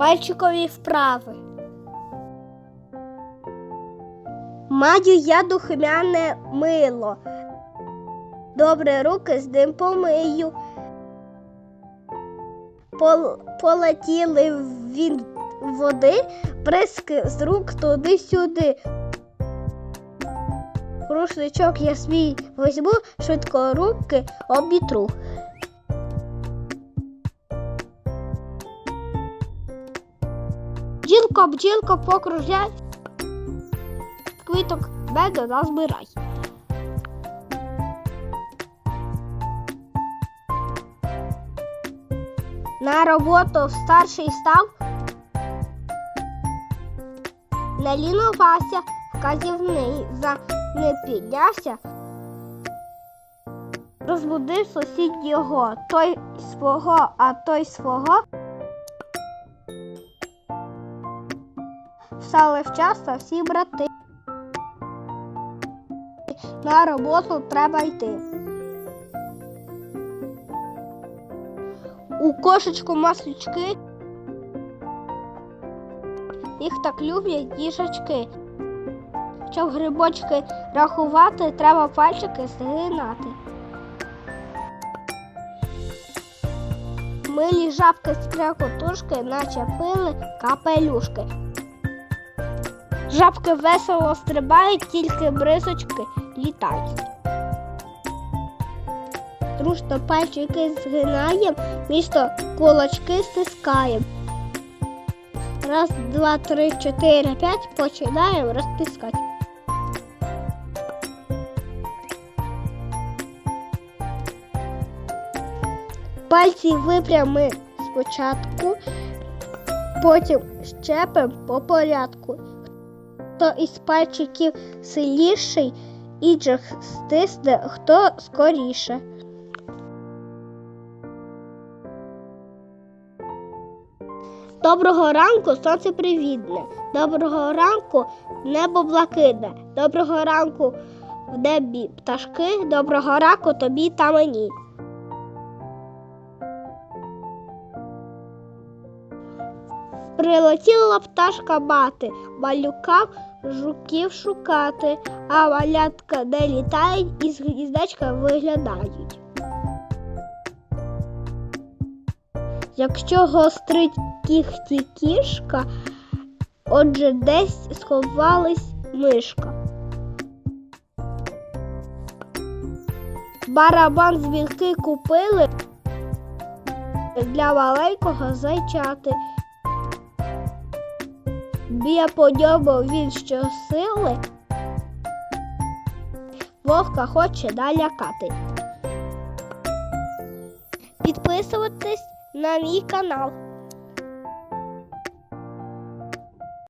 Пальчикові вправи. Маю я духмяне мило. Добре руки з ним помию. Пол, полетіли від води, приски з рук туди-сюди. Рушничок я свій візьму, швидко руки обітру. Бджілко, бджілко, покружляй, квіток бега назбирай. На роботу старший став, не лінувався, вказівний за не піднявся. Розбудив сусід його, той свого, а той свого. Встали вчасно всі брати. На роботу треба йти. У кошечку маслючки. Їх так люблять їжачки. Щоб грибочки рахувати, треба пальчики згинати. Милі жабки з крякотушки начепили капелюшки. Жабки весело стрибають, тільки бризочки літають. Дружно пальчики згинаєм, місто кулачки стискаєм. Раз, два, три, чотири, п'ять починаємо розтискати. Пальці випрями спочатку, потім щепим по порядку. Хто із пальчиків сильніший, іджах стисне, хто скоріше. Доброго ранку, сонце привітне. Доброго ранку, небо блакитне. Доброго ранку в небі пташки. Доброго ранку тобі та мені. Прилетіла пташка мати, малюка жуків шукати, а малятка не літають і з гніздечка виглядають. Якщо гострить кіхті кішка, отже десь сховалась мишка. Барабан з купили для маленького зайчати. Б'є по ньому він щосили, вовка хоче налякати. Підписуватись на мій канал.